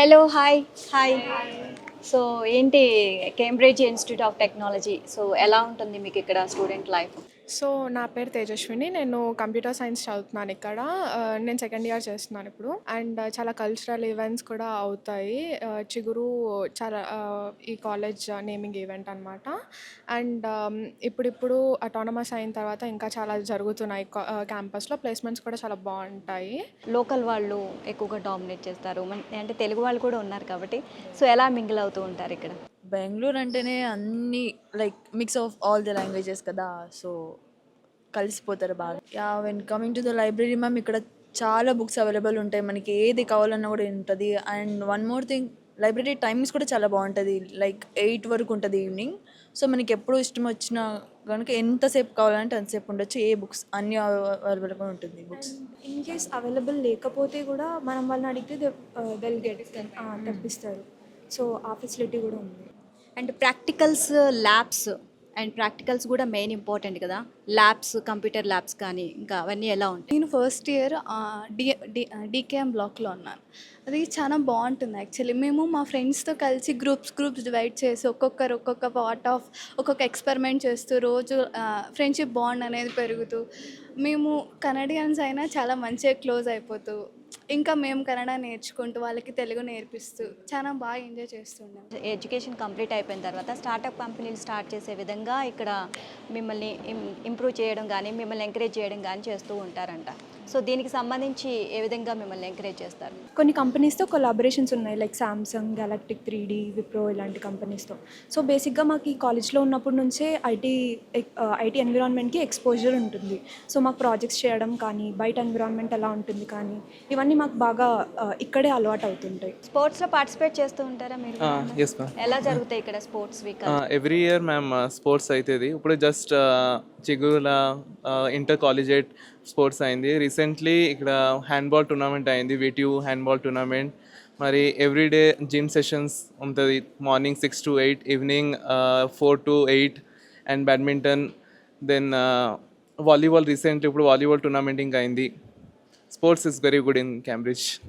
Hello hi hi so ఏంటి Cambridge institute of technology so ఎలా ఉంటుంది మీకు ఇక్కడ స్టూడెంట్ లైఫ్ సో నా పేరు తేజస్విని. నేను కంప్యూటర్ సైన్స్ చదువుతున్నాను ఇక్కడ. నేను సెకండ్ ఇయర్ చేస్తున్నాను ఇప్పుడు. అండ్ చాలా కల్చరల్ ఈవెంట్స్ కూడా అవుతాయి. చిగురు చాలా ఈ కాలేజ్ నేమింగ్ ఈవెంట్ అనమాట అండ్ ఇప్పుడిప్పుడు అటానమస్ అయిన తర్వాత ఇంకా చాలా జరుగుతున్నాయి. క్యాంపస్లో ప్లేస్మెంట్స్ కూడా చాలా బాగుంటాయి. లోకల్ వాళ్ళు ఎక్కువగా డామినేట్ చేస్తారు. అంటే తెలుగు వాళ్ళు కూడా ఉన్నారు కాబట్టి. సో ఎలా మింగిల్ అవుతూ ఉంటారు ఇక్కడ? బెంగళూరు అంటేనే అన్ని like mix of all the languages కదా. సో కలిసిపోతారు బాగా. Yeah when coming to the library ma'am ఇక్కడ చాలా బుక్స్ అవైలబుల్ ఉంటాయి. మనకి ఏది కావాలన్నా కూడా ఉంటుంది. And one more thing library times కూడా చాలా బాగుంటుంది. లైక్ ఎయిట్ వరకు ఉంటుంది ఈవినింగ్ సో మనకి ఎప్పుడు ఇష్టం వచ్చినా కనుక ఎంతసేపు కావాలంటే అంతసేపు ఉండొచ్చు. ఏ బుక్స్ అన్ని అవైలబుల్గా ఉంటుంది బుక్స్ ఇన్ కేస్ అవైలబుల్ లేకపోతే కూడా మనం వాళ్ళని అడిగితే దెల్ గెట్ uh, uh, తెప్పిస్తారు. సో ఆ ఫెసిలిటీ కూడా ఉంది. And practicals labs and practicals కూడా మెయిన్ ఇంపార్టెంట్ కదా. ల్యాబ్స్ కంప్యూటర్ ల్యాబ్స్ కానీ ఇంకా అవన్నీ ఎలా ఉంటాయి? నేను ఫస్ట్ ఇయర్ డి డికేఎం బ్లాక్లో ఉన్నాను. అది చాలా బాగుంటుంది యాక్చువల్లీ. మేము మా ఫ్రెండ్స్తో కలిసి గ్రూప్స్ గ్రూప్స్ డివైడ్ చేసి ఒక్కొక్కరు ఒక్కొక్క పార్ట్ ఆఫ్ ఒక్కొక్క ఎక్స్పెరిమెంట్ చేస్తూ రోజు ఫ్రెండ్షిప్ బాండ్ అనేది పెరుగుతూ మేము కనడియన్స్ అయినా చాలా మంచిగా క్లోజ్ అయిపోతూ ఇంకా మేము కన్నడ నేర్చుకుంటూ వాళ్ళకి తెలుగు నేర్పిస్తూ చాలా బాగా ఎంజాయ్ చేస్తుండే ఎడ్యుకేషన్ కంప్లీట్ అయిపోయిన తర్వాత స్టార్టప్ కంపెనీలు స్టార్ట్ చేసే విధంగా ఇక్కడ మిమ్మల్ని ఇంప్రూవ్ చేయడం కానీ మిమ్మల్ని ఎంకరేజ్ చేయడం కానీ చేస్తూ ఉంటారంట. సో దీనికి సంబంధించి ఏ విధంగా మిమ్మల్ని ఎంకరేజ్ చేస్తారు? కొన్ని కంపెనీస్తో కొలాబరేషన్స్ ఉన్నాయి like Samsung galactic three D Wipro ఇలాంటి కంపెనీస్తో సో బేసిక్గా మాకు ఈ కాలేజ్లో ఉన్నప్పటి నుంచే ఐటీ ఐటీ ఎన్విరాన్మెంట్కి ఎక్స్పోజర్ ఉంటుంది. సో మాకు ప్రాజెక్ట్స్ చేయడం కానీ బయట ఎన్విరాన్మెంట్ ఎలా ఉంటుంది కానీ ఇవన్నీ మాకు బాగా ఇక్కడే అలవాటు అవుతుంటాయి స్పోర్ట్స్లో పార్టిసిపేట్ చేస్తూ ఉంటారా మీరు? ఎస్ మ్యామ్ ఎలా జరుగుతాయి ఇక్కడ sports week every year ma'am sports అవుతుంది ఇప్పుడు జస్ట్ చిగుల ఇంటర్ కాలేజేట్ స్పోర్ట్స్ అయింది. రీసెంట్లీ ఇక్కడ హ్యాండ్బాల్ టోర్నమెంట్ అయింది. విట్యూ హ్యాండ్బాల్ టోర్నమెంట్ మరి ఎవ్రీడే జిమ్ సెషన్స్ ఉంటుంది. Morning six to eight evening four to eight and badminton then volleyball recently ఇప్పుడు volleyball టోర్నమెంటింగ్ అయింది. sports is very good in Cambridge.